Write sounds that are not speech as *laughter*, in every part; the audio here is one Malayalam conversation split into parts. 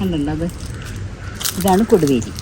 കണ്ടുണ്ടോ അത്. ഇതാണ് കൊടുവേലി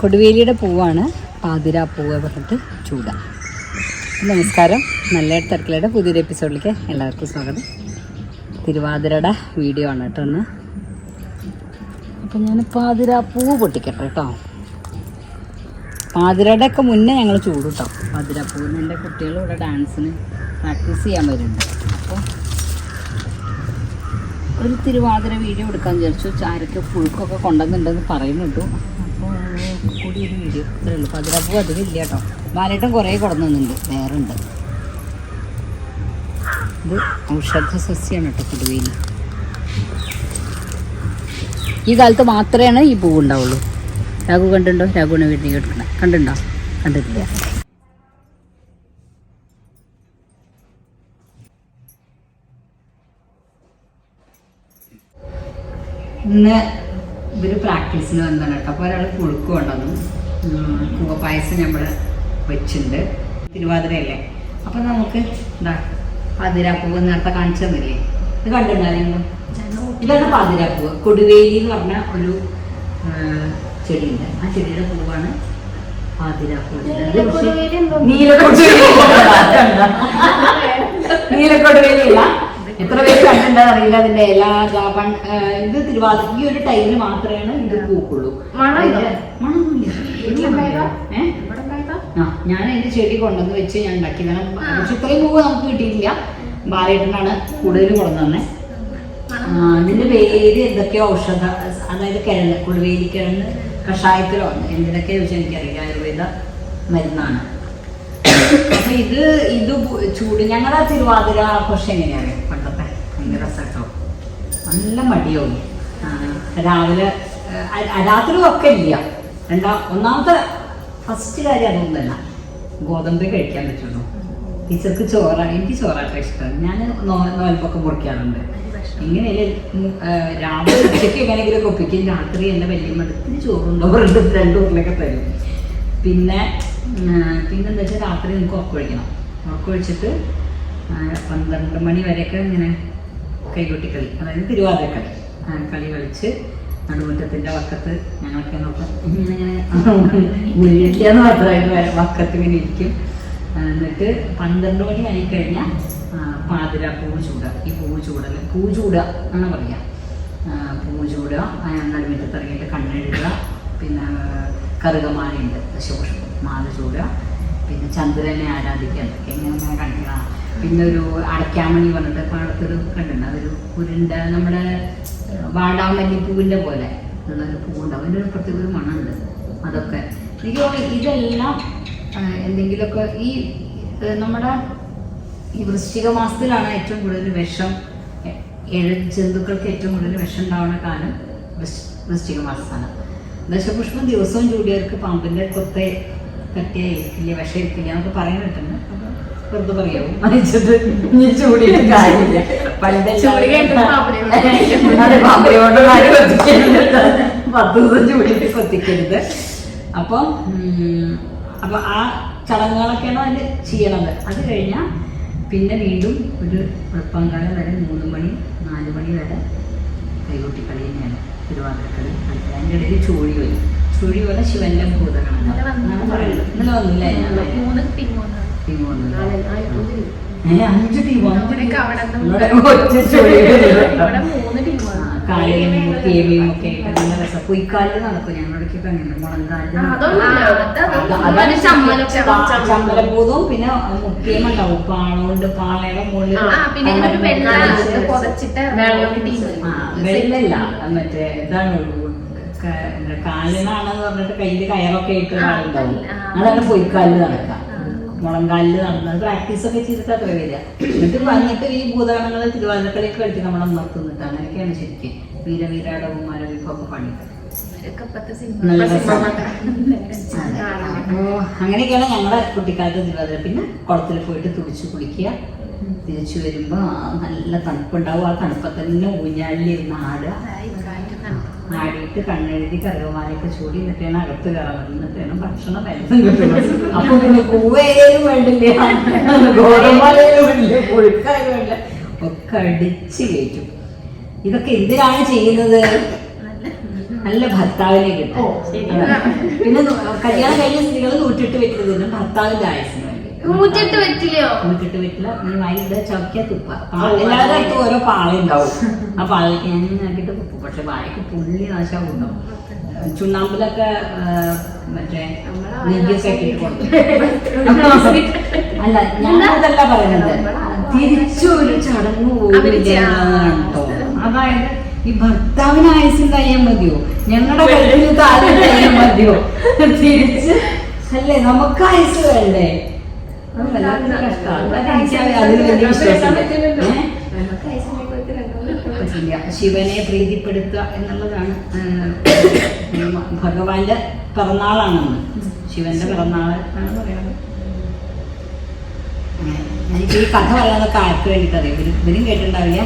കൊടുവേലിയുടെ പൂവാണ് പാതിര പൂവ് പറഞ്ഞിട്ട് ചൂട. നമസ്കാരം. നല്ല തിരക്കിലയുടെ പുതിയൊരു എപ്പിസോഡിലേക്ക് എല്ലാവർക്കും സ്വാഗതം. തിരുവാതിരയുടെ വീഡിയോ ആണ് കേട്ടോ ഒന്ന് അപ്പം ഞാൻ പാതിര പൂവ് പൊട്ടിക്കട്ടെ കേട്ടോ. പാതിരയുടെ ഒക്കെ മുന്നേ ഞങ്ങൾ ചൂട് കേട്ടോ. പാതിര പൂവിന് എന്റെ കുട്ടികൾ ഇവിടെ ഡാൻസിന് പ്രാക്ടീസ് ചെയ്യാൻ വരുന്നുണ്ട്. അപ്പോൾ ഒരു തിരുവാതിര വീഡിയോ എടുക്കാൻ വിചാരിച്ചു. ചാരക്ക് പുഴുക്കൊക്കെ കൊണ്ടുവന്നുണ്ടെന്ന് പറയുന്നുണ്ട്. അപ്പോൾ കൂടി ഒരു വീഡിയോ ഇത്രേ ഉള്ളൂ. പതിരപ്പൂ അധികം ഇല്ല കേട്ടോ. വാലേട്ടം കുറേ കൊടുന്നുണ്ട് വേറെ ഉണ്ട് ഇത് ഔഷധ സസ്യമാണ് കേട്ടോ കൊടുവേലി ഈ കാലത്ത് മാത്രമേ ഈ പൂവ് ഉണ്ടാവുള്ളൂ. രാഘു കണ്ടുണ്ടോ രാഘുവിനെ വീട്ടിലേക്ക് എടുക്കണേ. കണ്ടുണ്ടോ കണ്ടിട്ടില്ല. ഇന്ന് ഇവർ പ്രാക്ടീസിന് വന്നതാണ് കേട്ടോ. അപ്പോൾ ഒരാൾ പുഴുക്ക് കൊണ്ടുവന്നു. കൂവപ്പായസം നമ്മൾ വെച്ചിട്ടുണ്ട്. തിരുവാതിരയല്ലേ? അപ്പം നമുക്ക് എന്താ പാതിരാപ്പൂവ് നേരത്തെ കാണിച്ചു തന്നില്ലേ? ഇത് കണ്ടിട്ടുണ്ടായിരുന്നു ഇതാണ് പാതിരാപ്പൂവ്. കൊടുവേലി എന്ന് പറഞ്ഞ ഒരു ചെടിയുണ്ട്. ആ ചെടിയുടെ പൂവാണ് പാതിരാപ്പൂവ്. നീലക്കൊടുവേലി നീലക്കൊടുവേലിയല്ല *laughs* എത്ര അറിയില്ല അതിന്റെ പൺ- ഇത് തിരുവാതിര ഈ ഒരു ടൈമിൽ മാത്രമേ ഇത് പൂക്കുള്ളൂ? ഞാൻ അതിന്റെ ചെടി കൊണ്ടുവന്ന് വെച്ച് ഞാൻ ഉണ്ടാക്കി. കാരണം പക്ഷെ ഇത്രയും പൂവ് നമുക്ക് കിട്ടിയിട്ടില്ല. ബാലേട്ടനാണ് കൂടുതൽ കൊണ്ടുവന്നെ ഇതിന്റെ പേര് എന്തൊക്കെയോ ഔഷധ അതായത് കിഴങ്ങ് കുളുവേലി കിഴങ്ങ് കഷായത്തിലോ എന്തിനൊക്കെ ചോദിച്ചാൽ എനിക്കറിയില്ല. ആയുർവേദ മരുന്നാണ്. അപ്പൊ ഇത് ഇത് ചൂട് ഞങ്ങളുടെ തിരുവാതിര ആഘോഷം എങ്ങനെയാണ് പണ്ടത്തെ രസട്ടോ നല്ല മടിയാവും. രാവിലെ രാത്രി ഒക്കെ ഇല്ല. രണ്ടാ ഒന്നാമത്തെ ഫസ്റ്റ് കാര്യം അതൊന്നല്ല ഗോതമ്പ് കഴിക്കാൻ പറ്റുള്ളൂ. ടീച്ചർക്ക് ചോറാണ് എനിക്ക് ചോറാട്ടോ ഇഷ്ടം. ഞാൻ നോൽപ്പൊക്കെ മുറിക്കാറുണ്ട് ആ, രാവിലെ ഉച്ചയ്ക്ക് എങ്ങനെയെങ്കിലും ഒപ്പിക്കും. രാത്രി എന്റെ വലിയ മടുത്തിന് ചോറുണ്ടോ രണ്ട് രണ്ട് ഉരുളൊക്കെ തരും. പിന്നെ പിന്നെന്താ വെച്ചാൽ രാത്രി നമുക്ക് ഉറക്കൊഴിക്കണം ഉറക്കൊഴിച്ചിട്ട് പന്ത്രണ്ട് മണി വരെയൊക്കെ ഇങ്ങനെ കൈകൊട്ടി കളി അതായത് തിരുവാതിരക്കളി. കളി കളിച്ച് നടുമുറ്റത്തിന്റെ വക്കത്ത് ഞങ്ങളൊക്കെ നോക്കാം. മാത്രമായിട്ട് വക്കത്ത് ഇങ്ങനെ ഇരിക്കും. എന്നിട്ട് പന്ത്രണ്ട് മണി ആയി കഴിഞ്ഞാൽ പാതിര പൂവ് ചൂടുക ഈ പൂവ് ചൂട പൂ ചൂടുക എന്നാണ് പറയുക പൂ ആ, നടുമുറ്റത്ത് ഇറങ്ങിയിട്ട് കണ്ണെഴുതുക. പിന്നെ കറുകമാലയുണ്ട്. ദശപുഷ്പം മാല ചൂടുക പിന്നെ ചന്ദ്രനെ ആരാധിക്കുക എന്തൊക്കെ ഇങ്ങനെ പിന്നെ ഒരു അടയ്ക്കാമണി പറഞ്ഞിട്ട് പാടത്തൊരു കണ്ടിട്ടുണ്ട് അതൊരു കുരുണ്ട നമ്മുടെ വാടാമല്ലിപ്പൂവിന്റെ പോലെ ഉള്ളൊരു പൂവുണ്ടാവും അതിന്റെ ഒരു പ്രത്യേക ഒരു മണമുണ്ട് അതൊക്കെ. എനിക്ക് ഇതെല്ലാം എന്തെങ്കിലുമൊക്കെ ഈ നമ്മുടെ ഈ വൃശ്ചിക മാസത്തിലാണ് ഏറ്റവും കൂടുതൽ വിഷം ജന്തുക്കൾക്ക് ഏറ്റവും കൂടുതൽ വിഷം ഉണ്ടാവുന്ന കാലം വൃശ്- വൃശ്ചിക മാസമാണ്. ദശപുഷ്പം ദിവസവും ചൂടിയവർക്ക് പാമ്പിന്റെ കൊത്തെ ഇരിക്കില്ല വിഷം ഇരിക്കില്ല എന്നൊക്കെ പറയുന്നിട്ടുണ്ട് അപ്പൊ വെറുതെ വായിച്ചിട്ട് ചൂടിയിട്ട് കാര്യമില്ല. പത്ത് ദിവസം ചൂടിയിട്ട് കൊത്തിക്കരുത്. അപ്പം അപ്പൊ ആ ചടങ്ങുകളൊക്കെയാണ് അതിൽ ചെയ്യണത്. അത് കഴിഞ്ഞാൽ പിന്നെ വീണ്ടും ഒരു പങ്കാളി വരെ മൂന്ന് മണി നാല് മണി വരെ കൈകൊട്ടിക്കളി തന്നെയാണ്. തിരുവാതിരക്കളി കളിക്കുക. അതിന്റെ ഇടയിൽ ചൂഴി വരും. ചൂഴി പോലെ ശിവന്റെ ഭൂതനാണ് ഇന്നലെ വന്നില്ലേ. എന്നാണ് പറയുന്നത് ഇന്നലെ വന്നില്ല. ഞാൻ മൂന്ന് ടീം അഞ്ച് ടീം ഇവിടെയൊക്കെ അവിടെ നിന്ന് ഇവിടെ ഒറ്റ ചുഴി ഇവിടെ മൂന്ന് ടീം വന്നു കായലും ഒക്കെ ആയിട്ട് നല്ല രസം. പൊയ്ക്കാലിൽ നടക്കും. ഞങ്ങളുടെ ചമ്മലൊക്കെ പിന്നെ മുക്കിയം ഉണ്ടാവും പാളോണ്ട് പാളയുടെ മുകളിൽ ആ, പിന്നെ ഇങ്ങനെ ഒരു വെള്ള ഇത് പുതച്ചിട്ട് വെള്ളം ടീം. ആ, വെള്ളല്ല. മറ്റേ ഇതാണ് കാലിനാണെന്ന് പറഞ്ഞിട്ട് കയ്യിൽ കയറൊക്കെ ഇട്ട് ഒരാളുണ്ടാവും. ആ. അതാണ് പൊയ്ക്കാലിൽ നടക്കുക മുളങ്കാലിൽ നടന്നത് പ്രാക്ടീസ് ഒക്കെ ചെയ്തിട്ട് അത്ര വരിക. എന്നിട്ട് വന്നിട്ട് ഈ ഭൂതഗണങ്ങളെ തിരുവാതിരക്കളിയൊക്കെ കളിച്ച് നമ്മളെ നിർത്തുന്നിട്ട് അങ്ങനെയൊക്കെയാണ് ശരിക്കും. വീരവീരാടവും മരവിപ്പൊക്കെ. അപ്പോ അങ്ങനെയൊക്കെയാണ് ഞങ്ങളെ കുട്ടിക്കാലത്ത് തിരുവാതിര. പിന്നെ കുളത്തിൽ പോയിട്ട് തുടിച്ച് കുളിക്കുക. തിരിച്ചു വരുമ്പോൾ നല്ല തണുപ്പുണ്ടാവും. ആ തണുപ്പത്ത് തന്നെ ഊഞ്ഞാലിലിരുന്ന് ആടുക. ആടിയിട്ട് കണ്ണെഴുതി കറുകമാലയൊക്കെ ചൂടി എന്നിട്ടാണ് അകത്ത് കയറുന്നത് എന്നിട്ടാണ് ഭക്ഷണം വരുന്നത് കിട്ടുന്നത്. അപ്പൊ പിന്നെ കൂവയിലും വേണ്ടില്ല. വേണ്ടില്ല. പുഴുക്കായാലും വേണ്ടില്ല. ഒക്കെ അടിച്ച് കയറ്റും. ഇതൊക്കെ എന്തിനാണ് ചെയ്യുന്നത്? നല്ല ഭർത്താവിനെ കിട്ടും. പിന്നെ കല്യാണം കഴിഞ്ഞ സ്ത്രീകൾ നൂറ്റിട്ട് വെക്കുന്നത് ഭർത്താവിന്റെ ആയുസിന് നൂറ്റിട്ട് വെറ്റിലയോ നൂറ്റിട്ട് വെറ്റില ഇനി വൈകിട്ട് ചവക്കിയ തുപ്പ എല്ലാവരുടെ അടുത്തും ഓരോ പാളുണ്ടാവും *laughs* ആ പാളിലേക്ക് ഞാൻ നോക്കിയിട്ട് തുപ്പും. പക്ഷെ വായക്ക് പുള്ളി നാശാവും ഉണ്ടാവും ചുണ്ണാമ്പിലൊക്കെ മറ്റേ നെയ്യൊക്കെ ഇട്ടിട്ട് കൊടുക്കും. അല്ല ഞാനതല്ല പറയുന്നത്. തിരിച്ചു ഒരു ചടങ്ങ് കേട്ടോ അതായത് ഈ ഭർത്താവിന് ആയുസുണ്ടായാൽ മതിയോ? ഞങ്ങളുടെ കയ്യിൽ താരം കഴിയാൻ മതിയോ? തിരിച്ച് അല്ലേ നമുക്ക് ആയുസ് വേണ്ടേ? ശിവനെ പ്രീതിപ്പെടുത്തുക എന്നുള്ളതാണ് ഭഗവാന്റെ പിറന്നാളാണെന്ന്. ശിവന്റെ അങ്ങനെ. എനിക്ക് ഈ കഥ പറയാനൊക്കെ ആർക്ക് വേണ്ടിയിട്ട് അറിയാം ഇവരും ഇവരും കേട്ടിട്ടുണ്ടാവില്ല.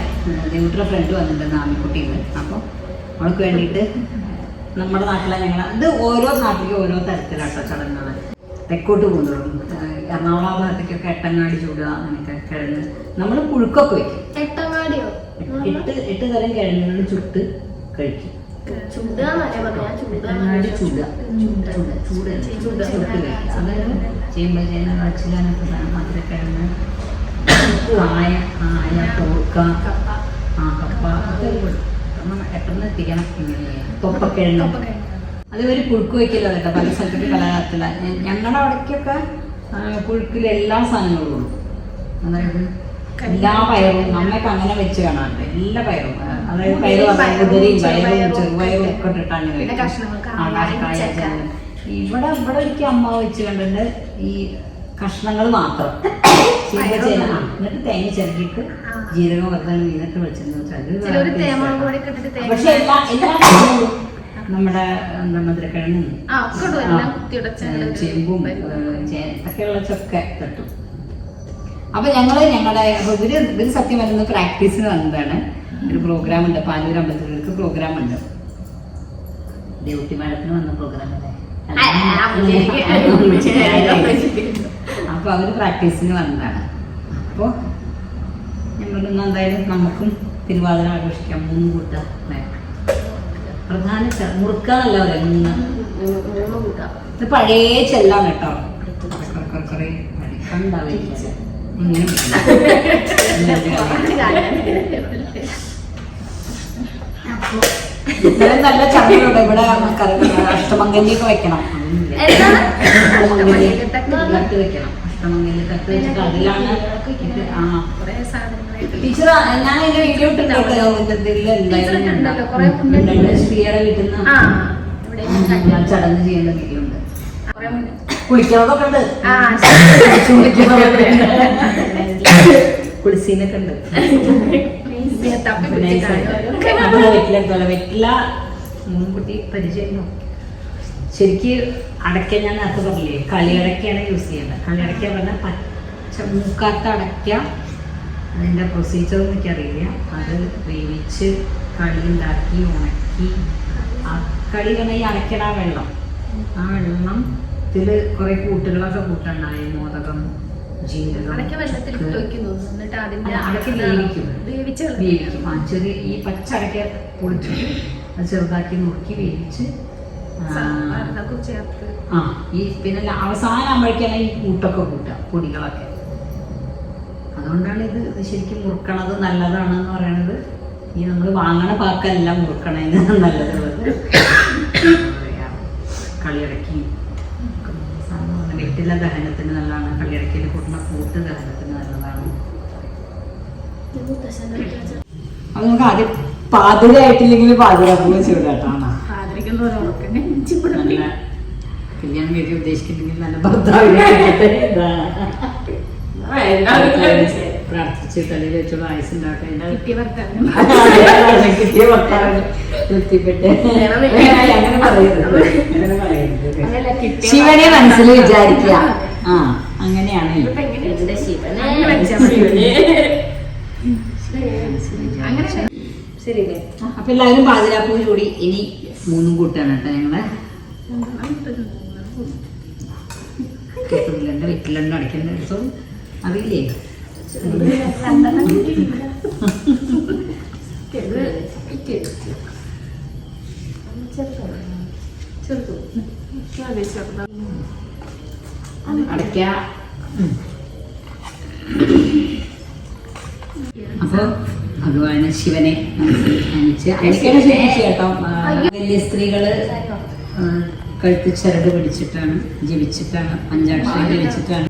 ദേവൂട്ടിയുടെ ഫ്രണ്ട് വന്നിട്ടുണ്ട് ആമിക്കുട്ടിയിൽ അപ്പോൾ അവൾക്ക് വേണ്ടിയിട്ട് നമ്മുടെ നാട്ടിലെ ഞങ്ങൾ ഇത് ഓരോ നാട്ടിലും ഓരോ തരത്തിലാട്ടോ ചടങ്ങുകൾ തെക്കോട്ട് പോകുന്നതും എറണാകുളം ഭാഗത്തേക്കൊക്കെ എട്ടങ്ങാടി ചൂടുക അങ്ങനെയൊക്കെ കിഴങ്ങ്. നമ്മൾ പുഴുക്കൊക്കെ വെക്കും എട്ടങ്ങാടിയോ? എട്ട് എട്ട് തരം കിഴങ്ങുകൾ ചുട്ട് കഴിക്കും. അതൊരു എട്ടങ്ങാടി ചുടുക ചുടുക ചൂട് ചുട്ട് കഴിക്കുക അതായത് ചേമ്പ് ചേന കാച്ചിലാനൊക്കെ മധുരക്കിഴങ്ങ് കായ കായ തോക്ക ആ കപ്പ അതൊക്കെ കൊടുക്കും കാരണം എട്ടെന്ന് എത്തിക്കണം ഇങ്ങനെ തൊപ്പക്കിഴങ്ങ്. അത് ഒരു പുഴുക്ക് വയ്ക്കില്ല കേട്ടോ. പല സ്ഥലത്തേക്ക് പല തരത്തില ഞങ്ങളുടെ അവിടേക്കൊക്കെ പുഴുക്കിൽ എല്ലാ സാധനങ്ങളും ഉള്ളു അതായത് എല്ലാ പയറും നമ്മൾക്ക് അങ്ങനെ വെച്ച് കാണാറുണ്ട്. എല്ലാ പയറും. അതായത് പയറ് പറഞ്ഞാൽ കുതിരയും പയറും ചെറുപയറും ഒക്കെ ഇട്ടിട്ട് അങ്ങനെ പിന്നെ വെക്കും. കഷ്ണങ്ങൾ ആ, കായ, കായ, ചക്ക. ചക്ക. ഇവിടെ ഇവിടെ എനിക്ക് അമ്മ വെച്ച് കണ്ടിട്ട് ഈ കഷ്ണങ്ങൾ മാത്രം. ചീര ചേന എന്നിട്ട് തേങ്ങ ചിരക്കിയിട്ട് ജീരകം വെറുതെ വീണിട്ട് വെച്ചിരുന്നു. പക്ഷെ എല്ലാ എല്ലാ നമ്മുടെ മധുരക്കിഴങ്ങും. ചേമ്പും ഒക്കെയുള്ള ചൊക്കെ തട്ടും. അപ്പൊ ഞങ്ങൾ ഞങ്ങളുടെ ഇവർ ഇവർ സത്യം വരുന്നത് പ്രാക്ടീസിന് വന്നതാണ്. ഒരു പ്രോഗ്രാം ഉണ്ട് പാലൂർ അമ്പലത്തിലേക്ക് പ്രോഗ്രാം ഉണ്ട് ഡ്യൂട്ടി മാഡത്തിന് വന്ന പ്രോഗ്രാം അല്ലേ. അപ്പൊ അവർ പ്രാക്ടീസിന് വന്നതാണ്. അപ്പൊ ഞങ്ങളൊന്നും എന്തായാലും നമുക്കും തിരുവാതിര ആഘോഷിക്കാം. മൂന്ന് കൂട്ട പ്രധാന മുറുക്ക മുറുക്കാന്നല്ല പറയാം. പഴയ ചെല്ലാണ് കേട്ടോ. കുറേ- നല്ല ചടങ്ങുണ്ട് ഇവിടെ അഷ്ടമംഗല്യൊക്കെ വെക്കണം? അഷ്ടമംഗല്യ തട്ട് വെക്കണം. അഷ്ടമംഗല്യ തട്ട് വെച്ചിട്ട് അതിലാണ് ആ. കുറേ സാധനങ്ങളായിട്ട് ടീച്ചർ ഞാൻ വീഡിയോ ചടങ്ങ് ചെയ്യുന്ന വീഡിയോ ഉണ്ട്. കുളിക്കണതൊക്കെ. കുളിസീനൊക്കെ വെറ്റില വെറ്റില മുൻകുട്ടി പരിചയം ശരിക്ക് അടയ്ക്ക ഞാൻ നേരത്തെ പറഞ്ഞില്ലേ? കളിയടയ്ക്കാണ് യൂസ് ചെയ്യേണ്ടത്. കളിയടയ്ക്ക പറഞ്ഞാൽ പച്ച മൂക്കാത്ത അടയ്ക്ക അതിന്റെ പ്രൊസീജിയർ എനിക്കറിയില്ല. അത് വേവിച്ച് കളി ഉണ്ടാക്കി ഉണക്കി. ആ കളി പറഞ്ഞാൽ ഈ വെള്ളം. ആ വെള്ളം വെള്ളത്തിൽ കുറേ കൂട്ടുകളൊക്കെ കൂട്ടുണ്ടായി മോദകം ജീരകം വേവിക്കും. വേവിക്കും. ആ ചെറിയ ഈ പച്ചടക്ക പൊളിച്ചു അത് ചെറുതാക്കി നുറുക്കി വേവിച്ച് ആ, ഈ പിന്നെ അവസാനം ആകുമ്പോഴേക്കാണ് ഈ കൂട്ടൊക്കെ കൂട്ടുക പൊടികളൊക്കെ. അതുകൊണ്ടാണ് ഇത് ശരിക്കും മുറുക്കണത് നല്ലതാണെന്ന് പറയണത്. ഈ നമ്മൾ വാങ്ങണ പാക്കല്ല മുറുക്കണേന്ന് *laughs* നല്ലതുള്ളത് കളിയടക്കി. വീട്ടിലെ ദഹനത്തിന് നല്ലതാണ്. കളിയടക്കിയിൽ കൂട്ടുന്ന കൂട്ട് ദഹനത്തിന് നല്ലതാണ്. അപ്പൊ നമുക്ക് ആദ്യം പാതിരായിട്ടില്ലെങ്കിൽ പാതിരാക്കുമ്പോൾ ചൂടാട്ടാണ് കല്യാണം കഴിക്കാൻ ഉദ്ദേശിക്കുന്നെങ്കിൽ നല്ല ഭർത്താവ്. പ്രാർത്ഥിച്ച് തലയിൽ വെച്ചുള്ള ആയുസ് കിട്ടിയ ഭർത്താവിനും തൃപ്തിപ്പെട്ട്. അങ്ങനെ പറയരുത്. ശിവനെ മനസ്സിൽ വിചാരിക്കുക. ആ അങ്ങനെയാണ്. ശരിയല്ലേ? അപ്പൊ എല്ലാവരും പാതിരാപ്പൂ കൂടി ഇനി മൂന്നും കൂട്ടാണ് കേട്ടോ ഞങ്ങളെ. എന്റെ വീട്ടിലെണ്ണ അടയ്ക്കേണ്ട ദിവസം. അറിയില്ലേ? അടയ്ക്ക. അപ്പൊ ഭഗവാന് ശിവനെ കേട്ടോ. വലിയ സ്ത്രീകൾ കഴുത്ത് ചരട് പിടിച്ചിട്ടാണ് ജപിച്ചിട്ടാണ് പഞ്ചാക്ഷരം ജപിച്ചിട്ടാണ്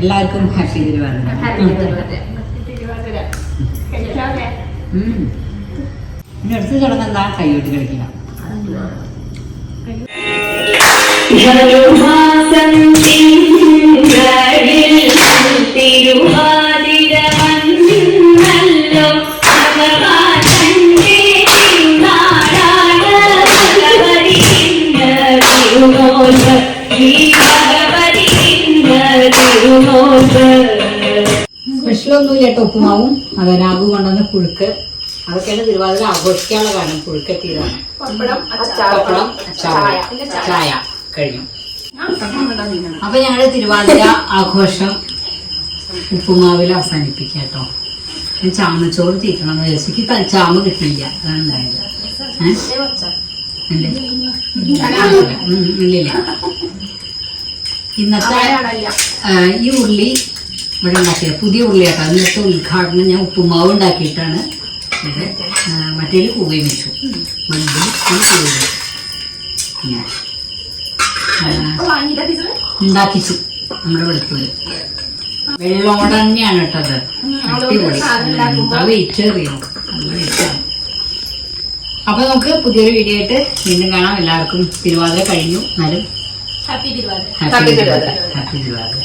എല്ലാവർക്കും ഹാപ്പി തിരുവാതിര. ഇനി അടുത്ത ചടങ്ങ് എന്താ? കൈയോട്ട് കളിക്കുക. ധനുമാസം തിങ്കളിൽ സ്പെഷ്യൽ ഒന്നുമില്ല കേട്ടോ ഉപ്പുമാവും. അത് രാഗു കൊണ്ടുവന്ന പുഴുക്ക്. അതൊക്കെയാണ് തിരുവാതിര ആഘോഷിക്കാനുള്ള കാരണം. പുഴുക്കെത്തിയതാണ് പപ്പടം ചായ. ചായ കഴിഞ്ഞു. അപ്പൊ ഞങ്ങളുടെ തിരുവാതിര ആഘോഷം ഉപ്പുമാവിൽ അവസാനിപ്പിക്കാം കേട്ടോ. ഞാൻ ചാമച്ചോറ് തീറ്റണം എന്ന് വിചാരിച്ചു ചാമ കിട്ടില്ല അതാണ് ഉണ്ടായത്? ഇന്നത്തെ ഈ ഉള്ളി ഇവിടെ ഉണ്ടാക്കിയത് പുതിയ ഉള്ളിയാട്ടോ. ഇന്നത്തെ ഉദ്ഘാടനം ഞാൻ ഉപ്പുമാവ് ഉണ്ടാക്കിയിട്ടാണ് ഇവിടെ മറ്റേ കൂവയും വെച്ചു. ആ, ഉണ്ടാക്കിച്ചു. നമ്മുടെ വെളുത്തൂര് വെള്ളോടെ തന്നെയാണ് കേട്ടത് വെയിറ്റ് അറിയോ. അപ്പൊ നമുക്ക് പുതിയൊരു വീഡിയോ ആയിട്ട് വീണ്ടും കാണാം. എല്ലാവർക്കും തിരുവാതിര കഴിഞ്ഞു. എന്നാലും happy Thiruvathira. Happy Thiruvathira. Happy Thiruvathira.